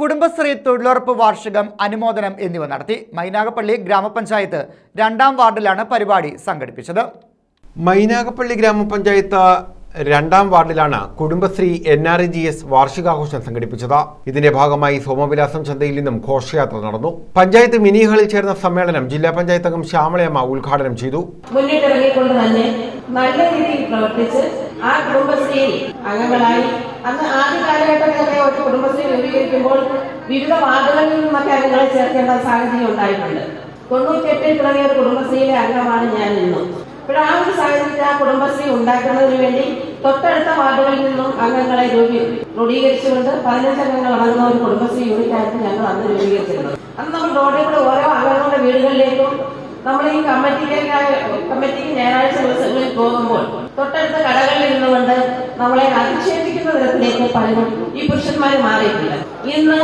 കുടുംബശ്രീ തൊഴിലുറപ്പ് വാർഷികം അനുമോദനം എന്നിവ നടത്തി മൈനാഗപ്പള്ളി ഗ്രാമപഞ്ചായത്ത് രണ്ടാം വാർഡിലാണ് പരിപാടി സംഘടിപ്പിച്ചത്. മൈനാഗപ്പള്ളി ഗ്രാമപഞ്ചായത്ത് രണ്ടാം വാർഡിലാണ് Kudumbashree N R G S വാർഷികാഘോഷം സംഘടിപ്പിച്ചത്. ഇതിന്റെ ഭാഗമായി സോമവിലാസം ചന്തയിൽ നിന്നും ഘോഷയാത്ര നടന്നു. പഞ്ചായത്ത് മിനി ഹാളിൽ ചേർന്ന സമ്മേളനം ജില്ലാ പഞ്ചായത്ത് അംഗം ശ്യാമളയമ്മ ഉദ്ഘാടനം ചെയ്തു. മുന്നിട്ടിറങ്ങിക്കൊണ്ട് തന്നെ നല്ല രീതിയിൽ പ്രവർത്തിച്ച് ആ കുടുംബശ്രീ അംഗങ്ങളായി അന്ന് ആദ്യ കാലഘട്ടത്തിലൊക്കെ രൂപീകരിക്കുമ്പോൾ വിവിധ വാർഡുകളിൽ നിന്നൊക്കെ അംഗങ്ങളെ ചേർക്കേണ്ട സാഹചര്യം ഉണ്ടായിട്ടുണ്ട്. തൊണ്ണൂറ്റെട്ടിൽ തുടങ്ങിയ കുടുംബശ്രീയിലെ അംഗമാണ് ഞാൻ ഇന്നും. ഇപ്പോൾ ആ ഒരു സാഹചര്യത്തിൽ ആ കുടുംബശ്രീ ഉണ്ടാക്കുന്നതിന് വേണ്ടി തൊട്ടടുത്ത വാർഡുകളിൽ നിന്നും അംഗങ്ങളെ രൂപീ ക്രോഡീകരിച്ചുകൊണ്ട് പതിനഞ്ച് അംഗങ്ങൾ അടങ്ങുന്ന ഒരു കുടുംബശ്രീ യൂണിറ്റ് ആയിരുന്നു ഞങ്ങൾ അന്ന് രൂപീകരിച്ചിരുന്നത് അന്ന് നമ്മൾ റോഡിൽ ഓരോ അംഗങ്ങളുടെ വീടുകളിലേക്കും നമ്മൾ ഈ കമ്മിറ്റിയിലേക്ക് കമ്മിറ്റിക്ക് ഞായറാഴ്ച ദിവസങ്ങളിൽ പോകുമ്പോൾ തൊട്ടടുത്ത കടകളിൽ നിന്നുകൊണ്ട് നമ്മളെ അധിക്ഷേപിക്കുന്ന വിധത്തിലേക്ക് പലരും ഈ പുരുഷന്മാർ മാറിയിട്ടില്ല ഇന്ന്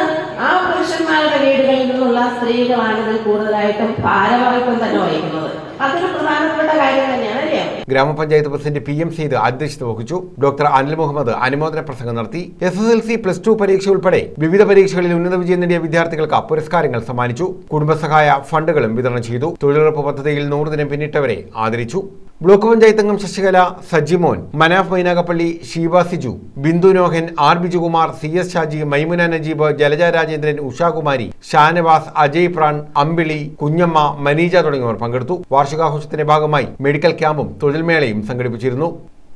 ആ പുരുഷന്മാരുടെ വീടുകളിൽ നിന്നുള്ള സ്ത്രീകളാണ് ഇതിൽ കൂടുതലായിട്ടും ഭാരവാഹിത്വം തന്നെ വഹിക്കുന്നത്. അതൊരു പ്രധാനപ്പെട്ട കാര്യം തന്നെയാണ് അല്ലേ? ഗ്രാമപഞ്ചായത്ത് പ്രസിഡന്റ് പി എം ഇത് അധ്യക്ഷത വഹിച്ചു. ഡോക്ടർ അനിൽ മുഹമ്മദ് അനുമോദന പ്രസംഗം നടത്തി. S S L C plus two പരീക്ഷ ഉൾപ്പെടെ വിവിധ പരീക്ഷകളിൽ ഉന്നത വിജയം നേടിയ വിദ്യാർത്ഥികൾക്ക് പുരസ്കാരങ്ങൾ സമ്മാനിച്ചു. കുടുംബസഹായ ഫണ്ടുകളും വിതരണം ചെയ്തു. തൊഴിലുറപ്പ് പദ്ധതിയിൽ നൂറ് ദിനം പിന്നിട്ടവരെ ആദരിച്ചു. ബ്ലോക്ക് പഞ്ചായത്ത് അംഗം Sasikala Sajimon Manaf Mynagappally Sheeba Siju Bindu Nohan R Bijukumar C S Shaji Maimuna Najeeb Jalaja Rajendran Ushakumari Shanavas Ajay Pran Ambili Kunjamma Maneeja തുടങ്ങിയവർ പങ്കെടുത്തു. വാർഷികാഘോഷത്തിന്റെ ഭാഗമായി മെഡിക്കൽ ക്യാമ്പും തൊഴിൽമേളയും സംഘടിപ്പിച്ചിരുന്നു.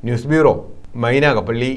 News bureau Mynagappally.